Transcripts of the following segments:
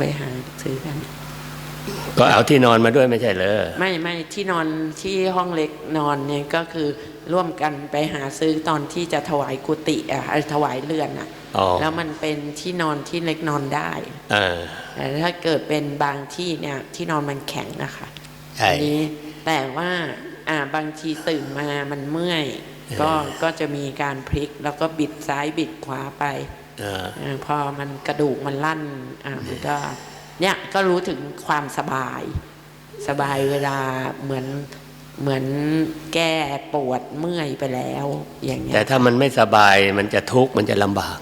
ไปหาซื้อกัน ก็เอาที่นอนมาด้วยไม่ใช่เหรอไม่ไม่ที่นอนที่ห้องเล็กนอนเนี่ยก็คือร่วมกันไปหาซื้อตอนที่จะถวายกุฏิอะเอ่อถวายเรือนอะอ๋อแล้วมันเป็นที่นอนที่เล็กนอนได้เออแต่ถ้าเกิดเป็นบางที่เนี่ยที่นอนมันแข็งนะคะใช่อันนี้แต่ว่าอ่าบางทีตื่นมามันเมื่อย ก็ก็จะมีการพลิกแล้วก็บิดซ้ายบิดขวาไปเอออา พอมันกระดูกมันลั่นอ่ามันก็เนี่ยก็รู้ถึงความสบาย สบายเวลาเหมือนเหมือนแก้ปวดเมื่อยไปแล้วอย่างเงี้ยแต่ถ้ามันไม่สบายมันจะทุกข์มันจะลำบาก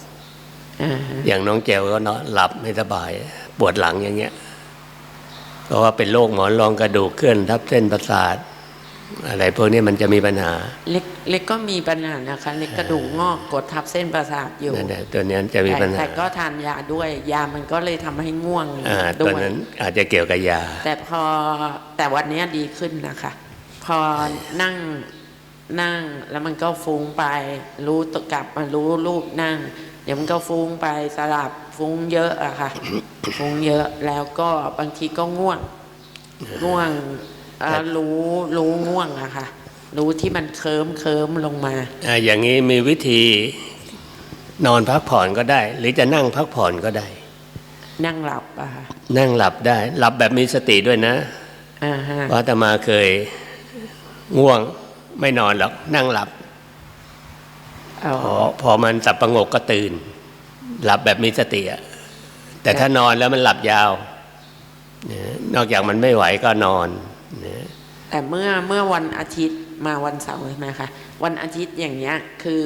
อ่าฮะอย่างน้องแจวก็เนาะหลับไม่สบาย ปวดหลังอย่างเงี้ยเพราะว่าเป็นโรคหมอนรองกระดูกเคลื่อนทับเส้นประสาท อะไรพวกนี้มันจะมีปัญหา เล็กเล็กก็มีปัญหานะคะเล็กกระดูกงอกกดทับเส้นประสาทอยู่นั่นแหละตัวนี้จะมีแต่ปัญหาแต่ก็ทานยาด้วยยามันก็เลยทำให้ง่วงอ่าด้ตัววยนั้นอาจจะเกี่ยวกับยา แต่พอแต่วันเนี้ยดีขึ้นนะคะ พอนั่งนั่งแล้วมันก็ฟุ้งไป รู้ตวกลับมารู้รูปนั่ง เดี๋ยวมันก็ฟุ้งไปสลับฟุ้งเยอะอะค่ะ ฟุ้งเยอะแล้วก็บางทีก็ง่วงง่วงเอ่อ รู้รู้ง่วงอะค่ะ รู้ที่มันเคิมเคิมลงมาอ่าอย่างนี้มีวิธีนอนพักผ่อนก็ได้ หรือจะนั่งพักผ่อนก็ได้ นั่งหลับอะค่ะนั่งหลับได้ หลับแบบมีสติด้วยนะอ่าฮะเพราะอาตมาเคยง่วงไม่นอนหรอกนั่งหลับเอาพอพอมันสับประงกก็ตื่น หลับแบบมีสติอะแต่ถ้านอนแล้วมันหลับยาวเนี่ยนอกจากมันไม่ไหวก็นอนเนี่ย แต่เมื่อเมื่อวันอาทิตย์มาวันเสาร์ใช่ไหมคะวันอาทิตย์อย่างเงี้ยคือ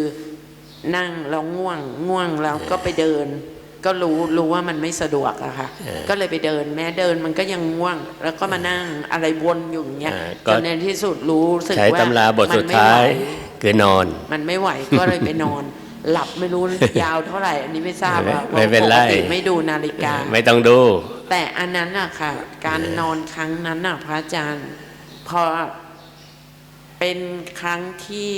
นั่งแล้วง่วงง่วงแล้วก็ไปเดิน ก็รู้รู้ว่ามันไม่สะดวกอะค่ะ ก็เลยไปเดิน แม้เดินมันก็ยังง่วง แล้วก็มานั่งอะไรวนอยู่อย่างเงี้ยอ่าจก็นในที่สุดรู้สึกใช้ว่าตำราบทมันสุดไม่ท้าไหวยคือนอน มันไม่ไหวก็เลยไปนอน หลับไม่รู้ยาวเท่าไหร่อันนี้ไม่ทราบอะไม่เป็นไรพาะปกติไม่ดูนาฬิกา ไม่ต้องดู แต่อันนั้นอะค่ะ การนอนครั้งนั้นอะพระอาจารย์ พอเป็นครั้งที่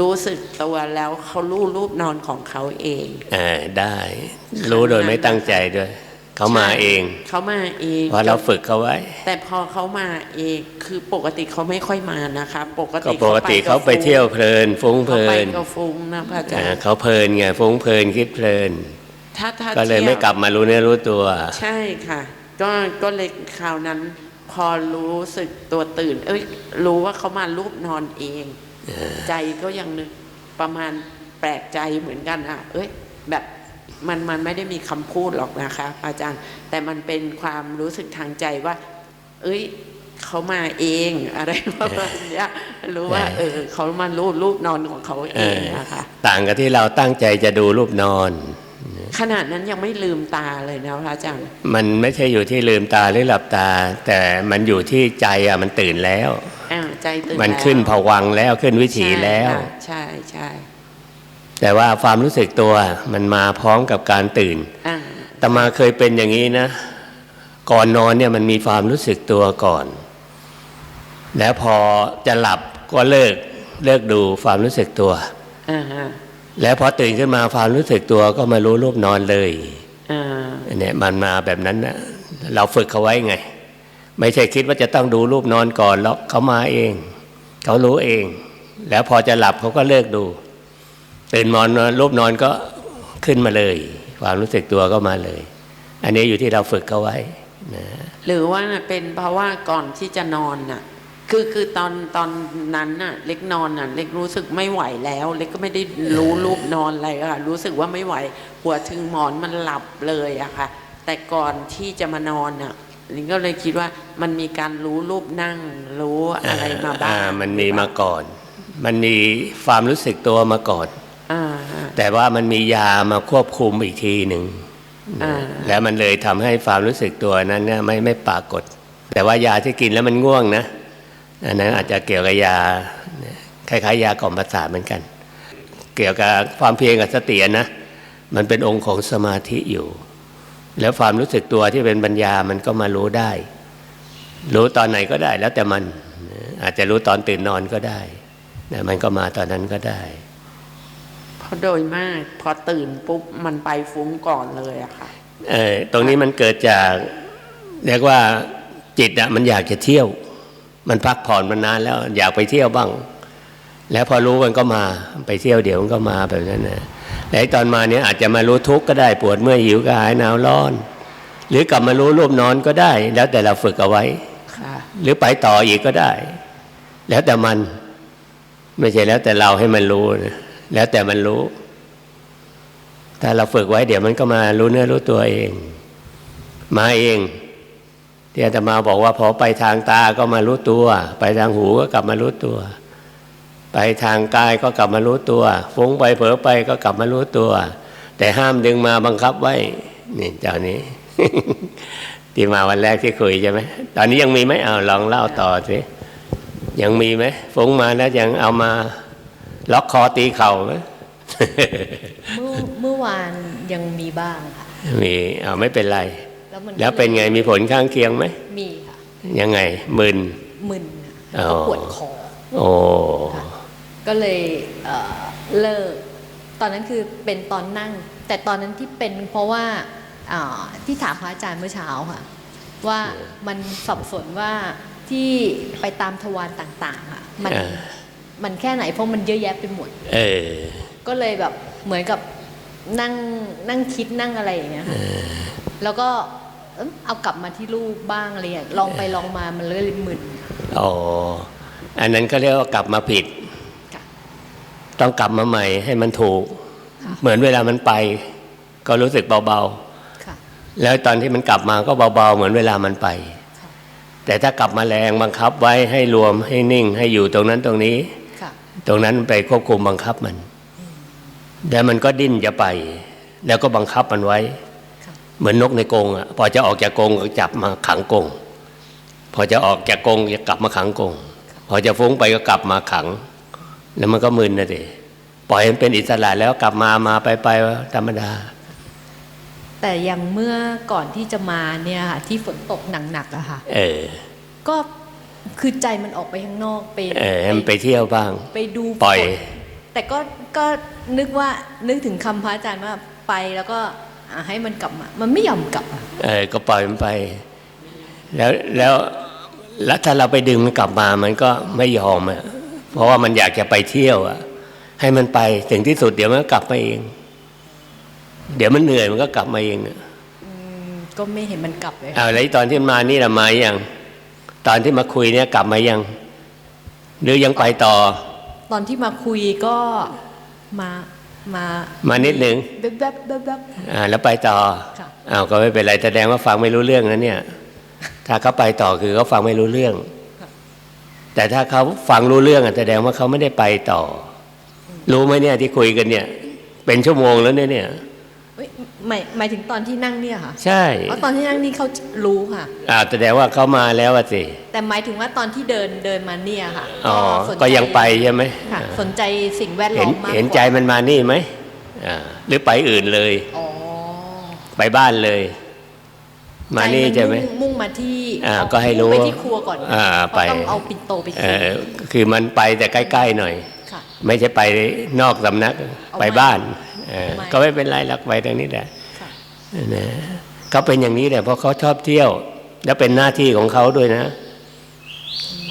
รู้สึกตัวแล้วเขารู้รูปนอนของเขาเองอ่าได้ รู้โดยไม่ตั้งใจด้วย เขามาเอง เขามาเองเพราะเราฝึกเขาไว้ แต่พอเขามาเองคือปกติเขาไม่ค่อยมานะคะ ปกก็ติปกติเขาไปเที่ยวเพลิน ฟุ้งเพเขาลิไปนก็ฟุ้งนะพระอาจารอ่าย์เขาเพลินไงฟุ้งเพลินคิดเพลินถ้าถ้าก็เลยทีบไม่กลับมารู้เนื้อรู้ตัว ใช่ค่ะ ก็ก็เลยคราวนั้น พอรู้สึกตัวตื่น เอ้ย รู้ว่าเขามารูปนอนเอง ใจก็ยังนึกประมาณแปลกใจเหมือนกันอะ เอ้ย แบบมันมันไม่ได้มีคำพูดหรอกนะคะ อาจารย์ แต่มันเป็นความรู้สึกทางใจว่า เอ้ยเขามาเองอะไรประมาณเนี้ยรู้ว่า เออเขามารูปรูปนอนของเขาเองนะคะต่างกับที่เราตั้งใจจะดูรูปนอน ขนาดนั้นยังไม่ลืมตาเลยนะพระอาจารย์มันไม่ใช่อยู่ที่ลืมตาหรือหลับตา แต่มันอยู่ที่ใจอะมันตื่นแล้วอ่าใจตื่นมันแล้วขึ้นผวังค์แล้วขึ้นวิถีแล้ว ใช่ใช่แต่ว่าความรู้สึกตัวมันมาพร้อมกับการตื่นอ่าแต่มาเคยเป็นอย่างนี้นะ ก่อนนอนเนี่ยมันมีความรู้สึกตัวก่อน แล้วพอจะหลับก็เลิกเลิกดูความรู้สึกตัวอ่าฮะ แล้วพอตื่นขึ้นมาความรู้สึกตัวก็มารู้รูปนอนเลยอ่าอันเนี่ยมันมาแบบนั้นนะเราฝึกเขาไว้ไง ไม่ใช่คิดว่าจะต้องดูรูปนอนก่อนแล้วเขามาเอง เขารู้เอง แล้วพอจะหลับเขาก็เลิกดู ตื่นนอนรูปนอนก็ขึ้นมาเลย ความรู้สึกตัวก็มาเลย อันนี้อยู่ที่เราฝึกเขาไว้นะหรือว่าเป็นเพราะว่าก่อนที่จะนอนน่ะ คือคือตอนตอนนั้นน่ะ เล็กนอนน่ะ เล็กรู้สึกไม่ไหวแล้ว เล็กก็ไม่ได้รู้รูปนอนอะไรอะค่ะรู้สึกว่าไม่ไหว หัวถึงหมอนมันหลับเลยอะค่ะ แต่ก่อนที่จะมานอนน่ะลิงก็เลยคิดว่ามันมีการรู้รูปนั่ง รู้อะไรมาบ้างอ่มันมีมาก่อน มันมีความรู้สึกตัวมาก่อนอ่าอ่าแต่ว่ามันมียามาควบคุมอีกทีหนึ่งอ่าแล้วมันเลยทำให้ความรู้สึกตัวนั้นเนี่ยไม่ไม่ปรากฏ แต่ว่ายาที่กินแล้วมันง่วงนะ อันนั้นอาจจะเกี่ยวกับยาคล้ายๆยากล่อมประสาทเหมือนกัน เกี่ยวกับความเพียรกับสติอะนะมันเป็นองค์ของสมาธิอยู่ แล้วความรู้สึกตัวที่เป็นปัญญามันก็มารู้ได้ รู้ตอนไหนก็ได้แล้วแต่มันอาจจะรู้ตอนตื่นนอนก็ได้นะมันก็มาตอนนั้นก็ได้ เพราะโดยมากพอตื่นปุ๊บมันไปฟุ้งก่อนเลยอะค่ะเออตรงนี้มันเกิดจากเรียกว่าจิตอะมันอยากจะเที่ยว มันพักผ่อนมานานแล้วอยากไปเที่ยวบ้าง แล้วพอรู้มันก็มาไปเที่ยวเดี๋ยวมันก็มาแบบนั้นนะแล้วไอ้ตอนมาเนี้ยอาจจะมารู้ทุกข์ก็ได้ปวดเมื่อยหิวกระหายหนาวร้อน หรือกลับมารู้รูปนอนก็ได้ แล้วแต่เราฝึกเอาไว้ค่ะหรือไปต่ออีกก็ได้ แล้วแต่มันไม่ใช่แล้วแต่เราให้มันรู้นะแล้วแต่มันรู้ถ้าเราฝึกไว้เดี๋ยวมันก็มารู้เนื้อรู้ตัวเอง มาเอง ที่อาตมาบอกว่าพอไปทางตาก็มารู้ตัว ไปทางหูก็กลับมารู้ตัว ไปทางกายก็กลับมารู้ตัวฟุ้งไปเผลอไปก็กลับมารู้ตัว แต่ห้ามดึงมาบังคับไว้นี่เจ้านี้ที่มาวันแรกที่คุยใช่ไหมตอนนี้ยังมีไหมเอาลองเล่าต่อสิยังมีไหมฟุ้งมาแล้วยังเอามาล็อกคอตีเข่าไหมเมื่อเมื่อวานยังมีบ้างค่ะมีเอาไม่เป็นไร แล้วมันแล้วเป็นไงมีผลข้างเคียงไหมมีค่ะยังไงมึนมึนค่ะอ๋อแล้วก็ปวดคอโอ้ค่ะก็เลยเอ่อเลิก ตอนนั้นคือเป็นตอนนั่ง แต่ตอนนั้นที่เป็นเพราะว่าอ่าที่ถามพระอาจารย์เมื่อเช้าค่ะ ว่ามันสับสนว่าที่ไปตามทวารต่างๆอะมันอ่ามันแค่ไหนเพราะมันเยอะแยะไปหมด เออ ก็เลยแบบเหมือนกับนั่งนั่งคิดนั่งอะไรอย่างเงี้ยค่ะแล้วก็ เอิ่มเอากลับมาที่รูปบ้างอะไรอย่างเงี้ยลองไปลองมามันเลยมึนอ๋ออันนั้นก็เรียกว่ากลับมาผิดค่ะต้องกลับมาใหม่ให้มันถูกค่ะเหมือนเวลามันไป ก็รู้สึกเบาค่ะๆแล้วตอนที่มันกลับมาก็เบาๆ เหมือนเวลามันไปค่ะแต่ถ้ากลับมาแรงบังคับไว้ให้รวมให้นิ่งให้อยู่ตรงนั้นตรงนี้ค่ะตรงนั้นไปควบคุมบังคับมันแล้วมันก็ดิ้นจะไป แล้วก็บังคับมันไว้ค่ะ เหมือนนกในกรงอะพอจะออกจากกรงก็จับมาขังกรงพอจะออกจากกรงจะกลับมาขังกรงพอจะฟุ้งไปก็กลับมาขัง แล้วมันก็มึนนะดิปล่อยมันเป็นอิสระแล้วกลับมามาไปไปธรรมดา แต่ยังเมื่อก่อนที่จะมาเนี่ยค่ะที่ฝนตกหนักๆอะค่ะเออ ก็คือใจมันออกไปข้างนอกไปเออให้มันไปเที่ยวบ้าง ไปดูปล่อยฝนแต่ก็ก็นึกว่านึกถึงคำพระอาจารย์ว่าไปแล้วก็อะ ให้มันกลับมา มันไม่ยอมกลับอะเออก็ปล่อยมันไป แล้วแล้วแล้วถ้าเราไปดึงมันกลับมามันก็ไม่ยอมอะเพราะว่ามันอยากจะไปเที่ยวอะ ให้มันไปถึงที่สุดเดี๋ยวมันก็กลับมาเอง เดี๋ยวมันเหนื่อยมันก็กลับมาเองอะอืมก็ไม่เห็นมันกลับเลยเอาแล้วตอนที่มานี่ละมายังตอนที่มาคุยเนี่ยกลับมายัง หรือยังไปต่อ ตอนที่มาคุยก็มา มามานิดหนึ่งแบ๊บแบ๊บแบ๊บแบ๊บอ่าแล้วไปต่อค่ะอ้าวก็ไม่เป็นไรแสดงว่าฟังไม่รู้เรื่องนะเนี่ย ถ้าเขาไปต่อคือเขาฟังไม่รู้เรื่อง แต่ถ้าเขาฟังรู้เรื่องอะแสดงว่าเขาไม่ได้ไปต่อ รู้ไหมเนี่ยที่คุยกันเนี่ย เป็นชั่วโมงแล้วเนี่ยเนี่ยเอ้ย หมายหมายถึงตอนที่นั่งเนี่ยค่ะใช่เพราะตอนที่นั่งนี่เขารู้ค่ะอ่าแสดงว่าเขามาแล้วอะสิแต่หมายถึงว่าตอนที่เดินเดินมาเนี่ยค่ะอ๋อสนใจก็ยังไปใช่ไหมค่ะอ่าสนใจสิ่งแวดล้เห็อนมมากกว่าเห็นใจมันมานี่ไหมอ่าหรือไปอื่นเลยอ๋อไปบ้านเลย มานี่ใช่ไหมนงมุ่งมาที่อ่าเก็ให้รู้ไปที่ครัวก่อนอ่าเพไปราะต้องเอาปิ่นโตไปเอกินอคือมันไปแต่ใกล้ๆหน่อยค่ะไม่ใช่ไปนอกสำนักเอาไปไม่บ้านเออไม่ก็ไม่เป็นไรหรักไปทางนี้แหละค่ะ นะเขาเป็นอย่างนี้แหละเพราะเขาชอบเที่ยว แล้วเป็นหน้าที่ของเขาด้วยนะ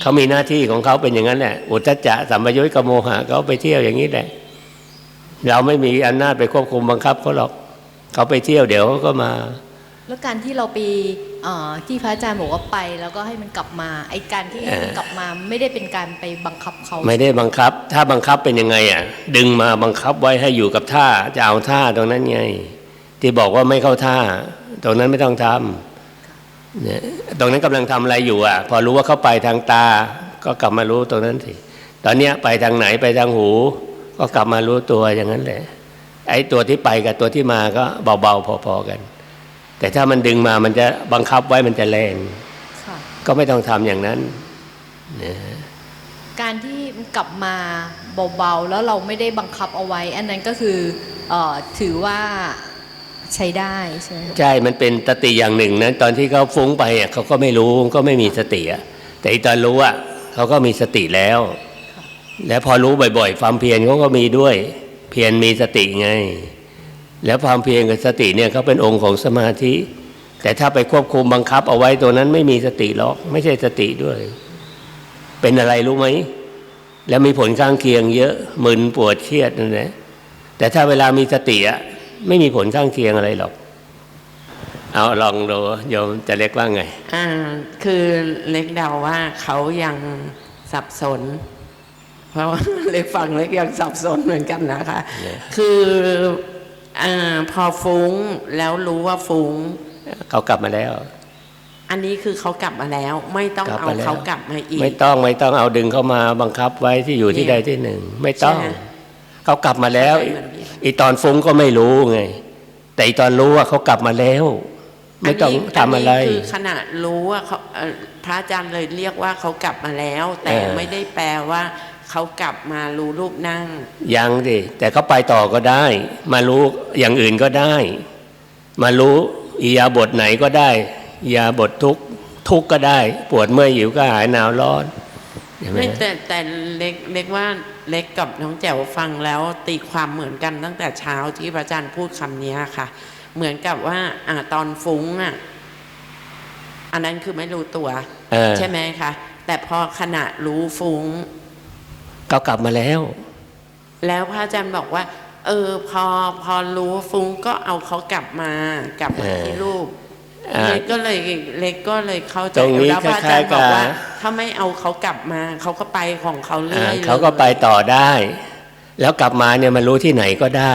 เขามีหน้าที่ของเขาเป็นอย่างนั้นแหละอุทจจะสัมปยุตกบโมหะเขาไปเที่ยวอย่างนี้แหละ เราไม่มีอำนาจไปควบคุมบังคับเขาหรอกเขาไปเที่ยวเดี๋ยวเขาก็มา แล้วการที่เราไปเอ่อที่พระอาจารย์บอกว่าไป แล้วก็ให้มันกลับมา ไอการที่ให้มันกลับมาไม่ได้เป็นการไปบังคับเขา ไม่ได้บังคับ ถ้าบังคับเป็นยังไงอะ ดึงมาบังคับไว้ให้อยู่กับท่าจะเอาท่าตรงนั้นไง ที่บอกว่าไม่เข้าท่า ตรงนั้นไม่ต้องทำเนี่ยตรงนั้นกำลังทำอะไรอยู่อะ พอรู้ว่าเขาไปทางตา ก็กลับมารู้ตรงนั้นสิตอนเนี้ยไปทางไหนไปทางหู ก็กลับมารู้ตัวอย่างนั้นแหละไอ้ตัวที่ไปกับตัวที่มาก็เบาๆพอๆกัน แต่ถ้ามันดึงมามันจะบังคับไว้มันจะแรงค่ะก็ไม่ต้องทำอย่างนั้นการที่มันกลับมาเบาๆแล้วเราไม่ได้บังคับเอาไว้ อันนั้นก็คือเอ่อถือว่า ใช้ได้ใช่ไหมใช่มันเป็นสติอย่างหนึ่งนะตอนที่เขาฟุ้งไปอะเขาก็ไม่รู้ก็ไม่มีสติอะแต่ตอนรู้อะเขาก็มีสติแล้ว แล้วพอรู้บ่อย ๆ ความเพียรเขาก็มีด้วย เพียรมีสติไง แล้วความเพียรกับสติเนี่ยเขาเป็นองค์ของสมาธิ แต่ถ้าไปควบคุมบังคับเอาไว้ตัวนั้นไม่มีสติหรอก ไม่ใช่สติด้วย เป็นอะไรรู้ไหมแล้วมีผลข้างเคียงเยอะมึนปวดเครียดนั่นแหละแต่ถ้าเวลามีสติอะ ไม่มีผลข้างเคียงอะไรหรอก เอาลองดูโยมจะเล็กว่าไง อ่า คือเล็กเดาว่าเขายังสับสน เพราะว่าเล็กฟังเล็กยังสับสนเหมือนกันนะคะเนี่ยคืออาพอฟุ้งแล้วรู้ว่าฟุ้ง เขากลับมาแล้วอันนี้คือเขากลับมาแล้ว ไม่ต้องกลับเอามาแล้วเขากลับมาอีก ไม่ต้องไม่ต้องเอาดึงเข้ามาบังคับไว้ที่อยู่ที่เนี่ยใดที่หนึ่ง ไม่ต้องใช่ไหม เขากลับมาแล้วเข้าใจเหมือนพี่อีตอนฟุ้งก็ไม่รู้ไง แต่อีตอนรู้ว่าเขากลับมาแล้ว ไม่ต้องนนี้ทำอะไรนนี้คือขณะรู้ว่าเขาเอ่อพระอาจารย์เลยเรียกว่าเขากลับมาแล้ว แต่เออไม่ได้แปลว่าเขากลับมารู้รูปนั่ง ยังดิแต่เขาไปต่อก็ได้ มารู้อย่างอื่นก็ได้ มารู้อียาบทไหนก็ได้อียาบททุกข์ทุกข์ก็ได้ ปวดเมื่อยหิวก็หายหนาวร้อน เห็นไหมไม่แต่แต่เล็กเล็กว่าเล็กกับน้องแจ๋วฟังแล้วตีความเหมือนกันตั้งแต่เช้าที่พระอาจารย์พูดคำนี้ค่ะ เหมือนกับว่าอ่าตอนฟุ้งอะอันนั้นคือไม่รู้ตัวเออใช่ไหมคะแต่พอขณะรู้ฟุ้งเขากลับมาแล้ว แล้วพระอาจารย์บอกว่า เออ พอพอรู้ฟุ้งก็เอาเขากลับมากลับมาเออที่รูปอ่า เล็กก็เลยเล็กก็เลยเข้าใจตรงนี้แล้วพระอาจารย์คบล้าอยกๆว่ากับถ้าไม่เอาเขากลับมาเขาก็ไปของเขาเรื่อ่าอยเขาก็ลยไปต่อได้ แล้วกลับมาเนี่ยมารู้ที่ไหนก็ได้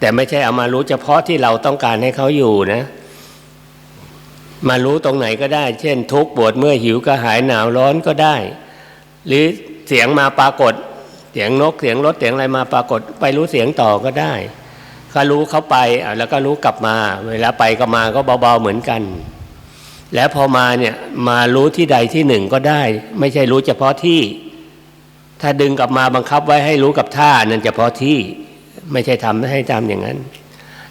แต่ไม่ใช่เอามารู้เฉพาะที่เราต้องการให้เขาอยู่นะ มารู้ตรงไหนก็ได้ เช่น ทุกข์ปวดเมื่อยหิวก็หายหนาวร้อนก็ได้ หรือเสียงมาปรากฏ เสียงนกเสียงรถเสียงอะไรมาปรากฏ ไปรู้เสียงต่อก็ได้ ก็รู้เขาไปแล้วก็รู้กลับมา เวลาไปก็มาก็เบาๆเหมือนกัน แล้วพอมาเนี่ยมารู้ที่ใดที่หนึ่งก็ได้ ไม่ใช่รู้เฉพาะที่ ถ้าดึงกลับมาบังคับไว้ให้รู้กับท่านั่นเฉพาะที่ไม่ใช่ทำให้ทำอย่างนั้น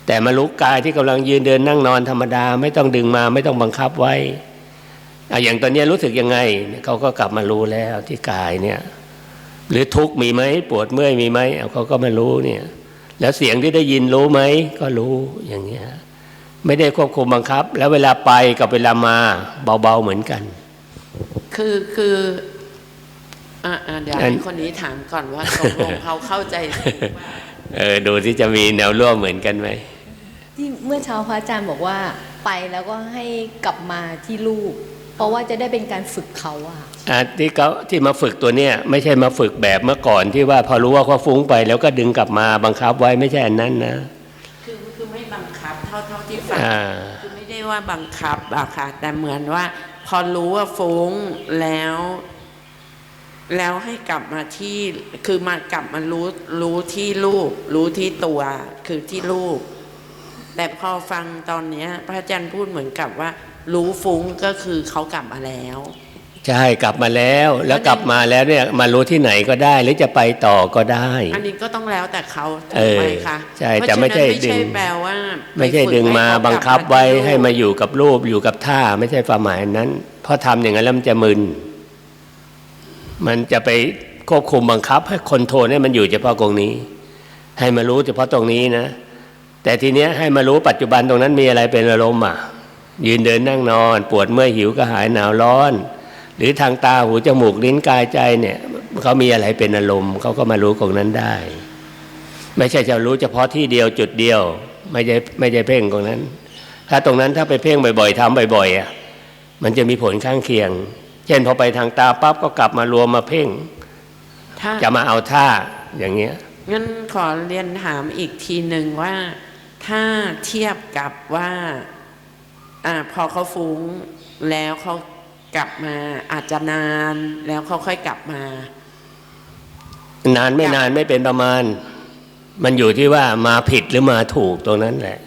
แต่มารู้กายที่กำลังยืนเดินนั่งนอนธรรมดา ไม่ต้องดึงมาไม่ต้องบังคับไว้อะอย่างตอนนี้รู้สึกยังไงเขาก็กลับมารู้แล้วที่กายเนี่ย หรือทุกข์มีไหมปวดเมื่อยมีไหมเอาเขาก็มารู้เนี่ย แล้วเสียงที่ได้ยินรู้ไหมก็รู้อย่างเงี้ยไม่ได้ควบคุมบังคับ แล้วเวลาไปกับเวลามาเบาๆเหมือนกัน คือคืออ่าอ่าเดี๋ยวอันให้คนนี้ถามก่อนว่าตกลงเขาเข้าใจเออดูที่จะมีแนวร่วมเหมือนกันไหมที่เมื่อเช้าพระอาจารย์บอกว่า ไปแล้วก็ให้กลับมาที่ลูก เพราะว่าจะได้เป็นการฝึกเขาอะอะ ที่เขาที่มาฝึกตัวเนี้ยไม่ใช่มาฝึกแบบเมื่อก่อนที่ว่าพอรู้ว่าเขาฟุ้งไป แล้วก็ดึงกลับมาบังคับไว้ไม่ใช่อันนั้นนะคือคือไม่บังคับเท่าเท่าที่ฟังอ่าคือไม่ได้ว่าบังคับอะค่ะแต่เหมือนว่า พอรู้ว่าฟุ้งแล้ว แล้วให้กลับมาที่คือมากลับมารู้รู้ที่รูปรู้ที่ตัวคือที่รูปแต่พอฟังตอนเนี้ย พระอาจารย์พูดเหมือนกับว่า รู้ฟุ้งก็คือเขากลับมาแล้ว ใช่กลับมาแล้วแล้วกลับมาแล้วเนี่ยมารู้ที่ไหนก็ได้ หรือจะไปต่อก็ได้ อันนี้ก็ต้องแล้วแต่เขาถูเอกอไหมคะใช่เพราะแต่ไม่ใช่ฉะนั้นไม่ดึใช่งแปลว่า ไม่ใช่ปฝึกดึงมาให้เขบังคับกลัไว้ที่ให้มาอยู่กับรูปอยู่กับท่าไม่ใช่ความหมายนั้น เพราะทำอย่างนั้นแล้วมันจะมึน มันจะไปควบคุมบังคับ ให้คนโทรให้มันอยู่เฉพาะตรงนี้ ให้มารู้เฉพาะตรงนี้นะ แต่ทีเนี้ยให้มารู้ปัจจุบันตรงนั้นมีอะไรเป็นอารมณ์อะยืนเดินนั่งนอน ปวดเมื่อยหิวก็หายหนาวร้อน หรือทางตาหูจมูกลิ้นกายใจเนี่ยเขามีอะไรเป็นอารมณ์เขาก็มารู้ตรงนั้นได้ ไม่ใช่จะรู้เฉพาะที่เดียวจุดเดียว ไม่ใช่ไม่ใช่เพ่งตรงนั้น ถ้าตรงนั้นถ้าไปเพ่งบ่อย ๆทำบ่อยๆอะมันจะมีผลข้างเคียง เช่นพอไปทางตาปั๊บก็กลับมารวมมาเพ่งถ้าจะมาเอาท่าอย่างเงี้ยงั้นขอเรียนถามอีกทีหนึ่งว่า ถ้าเทียบกับว่าอ่าพอเขาฟุ้งแล้วเขา กลับมาอาจจะนานแล้วเขาค่อยกลับมา นานไม่นานไม่เป็นประมาณ มันอยู่ที่ว่ามาผิดหรือมาถูกตรงนั้นแหละ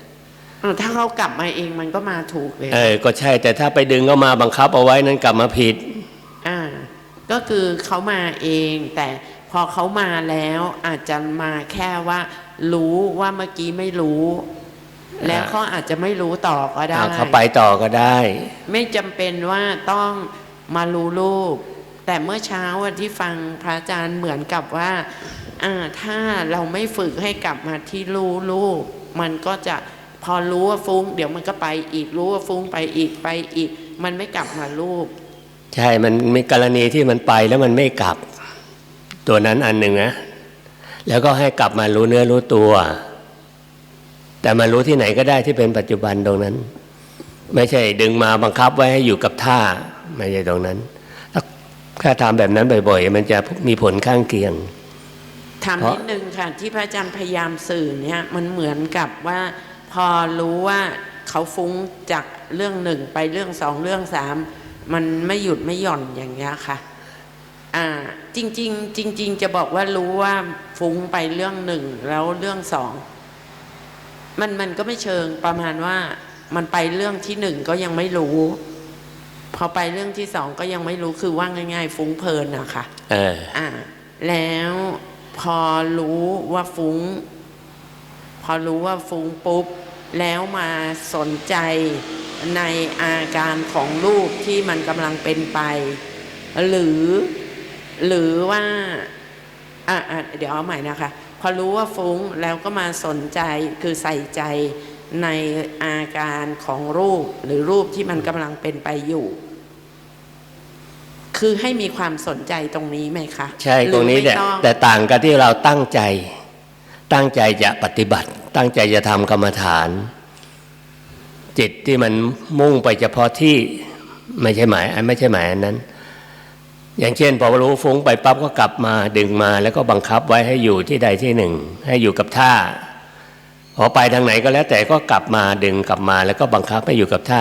อ้าวถ้าเขากลับมาเองมันก็มาถูกเลยเออก็ใช่ แต่ถ้าไปดึงก็มาบังคับเอาไว้นั้นกลับมาผิด อ่า ก็คือเขามาเอง แต่พอเขามาแล้วอาจจะมาแค่ว่า รู้ว่าเมื่อกี้ไม่รู้ แล้วเขาอาจจะไม่รู้ต่อก็ได้เอาเขาไปต่อก็ได้ ไม่จำเป็นว่าต้องมารู้รูป แต่เมื่อเช้าอะที่ฟังพระอาจารย์เหมือนกับว่าอ่าถ้าเราไม่ฝึกให้กลับมาที่รู้รูป มันก็จะพอรู้ว่าฟุ้ง เดี๋ยวมันก็ไปอีกรู้ว่าฟุ้งไปอีกไปอีก มันไม่กลับมารูป ใช่มันมีกรณีที่มันไปแล้วมันไม่กลับ ตัวนั้นอันหนึ่งนะแล้วก็ให้กลับมารู้เนื้อรู้ตัว แต่มารู้ที่ไหนก็ได้ที่เป็นปัจจุบันตรงนั้น ไม่ใช่ดึงมาบังคับไว้ให้อยู่กับท่าไม่ใช่ตรงนั้น ถ้าถ้าทำแบบนั้นบ่อยๆ มันจะมีผลข้างเคียงถามเพราะนิดนึงค่ะ ที่พระอาจารย์พยายามสื่อเนี่ยมันเหมือนกับว่าพอรู้ว่าเขาฟุ้งจากเรื่องหนึ่งไปเรื่องสองเรื่องสามมันไม่หยุดไม่หย่อนอย่างเงี้ยค่ะอ่าจริงๆจริง ๆ จะบอกว่ารู้ว่าฟุ้งไปเรื่องหนึ่งแล้วเรื่องสอง มันมันก็ไม่เชิงประมาณว่ามันไปเรื่องที่หนึ่งก็ยังไม่รู้ พอไปเรื่องที่สองก็ยังไม่รู้คือว่าง่าย ๆ ฟุ้งเพลินอะค่ะเอออ่า แล้วพอรู้ว่าฟุ้ง พอรู้ว่าฟุ้งปุ๊บ แล้วมาสนใจในอาการของรูปที่มันกำลังเป็นไป หรือหรือว่าอะอะเดี๋ยวเอาใหม่นะคะ พอรู้ว่าฟุ้งแล้วก็มาสนใจคือใส่ใจในอาการของรูปหรือรูปที่มันกำลังเป็นไปอยู่ คือให้มีความสนใจตรงนี้ไหมคะใช่ตรงนี้หอแต่ไม่องแต่ต่างกันที่เราตั้งใจ ตั้งใจจะปฏิบัติ ตั้งใจจะทำกรรมฐาน จิตที่มันมุ่งไปเฉพาะที่ไม่ใช่หมายอันไม่ใช่หมายอันนั้น อย่างเช่น พอรู้ฟุ้งไปปั๊บก็กลับมาดึงมาแล้วก็บังคับไว้ให้อยู่ที่ใดที่หนึ่ง ให้อยู่กับท่าพอไปทางไหนก็แล้วแต่ก็กลับมาดึงกลับมาแล้วก็บังคับให้อยู่กับท่า